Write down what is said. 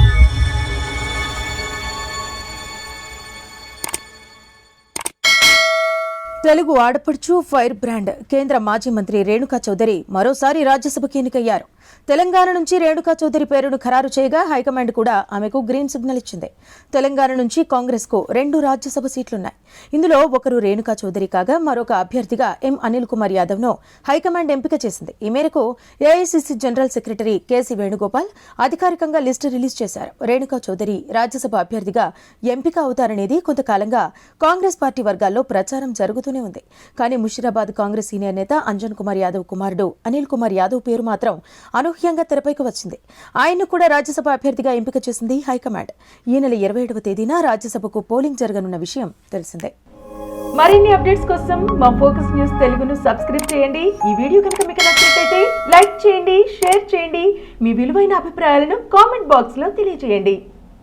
you Telugu ఆడపడుచు fire brand కేంద్ర మాజీ మంత్రి రేణుకా చౌదరి మరోసారి రాజ్యసభకి ఎన్నికయ్యారు. తెలంగాణ నుంచి రేణుకా చౌదరి పేరును ఖరారు చేయగా హైకమాండ్ కూడా ఆమెకు గ్రీన్ సిగ్నల్ ఇచ్చింది. తెలంగాణ నుంచి కాంగ్రెస్కు రెండు రాజ్యసభ సీట్లున్నాయి. ఇందులో ఒకరు రేణుకా చౌదరి కాగా మరొక అభ్యర్థిగా ఎం అనిల్ కుమార్ యాదవ్ను హైకమాండ్ ఎంపిక చేసింది. ఈ మేరకు AICC general secretary KC Venugopal అధికారికంగా లిస్టు రిలీజ్ చేశారు. రేణుకా చౌదరి రాజ్యసభ అభ్యర్థిగా ఎంపిక అవుతారనేది కొంతకాలంగా కాంగ్రెస్ పార్టీ వర్గాల్లో ప్రచారం జరుగుతుంది జరుగుతూనే ఉంది. కానీ ముషిరాబాద్ కాంగ్రెస్ సీనియర్ నేత అంజన్ కుమార్ యాదవ్ కుమారుడు అనిల్ కుమార్ యాదవ్ పేరు మాత్రం అనూహ్యంగా తెరపైకి వచ్చింది. ఆయన్ను కూడా రాజ్యసభ అభ్యర్థిగా ఎంపిక చేసింది హైకమాండ్. ఈ నెల ఇరవై ఏడవ తేదీన రాజ్యసభకు పోలింగ్ జరగనున్న విషయం తెలిసిందే. మరిన్ని అప్డేట్స్ కోసం మా ఫోకస్ న్యూస్ తెలుగును సబ్స్క్రైబ్ చేయండి. ఈ వీడియో కనుక మీకు నచ్చినట్లయితే లైక్ చేయండి షేర్ చేయండి. మీ విలువైన అభిప్రాయాలను కామెంట్ బాక్స్లో తెలియజేయండి.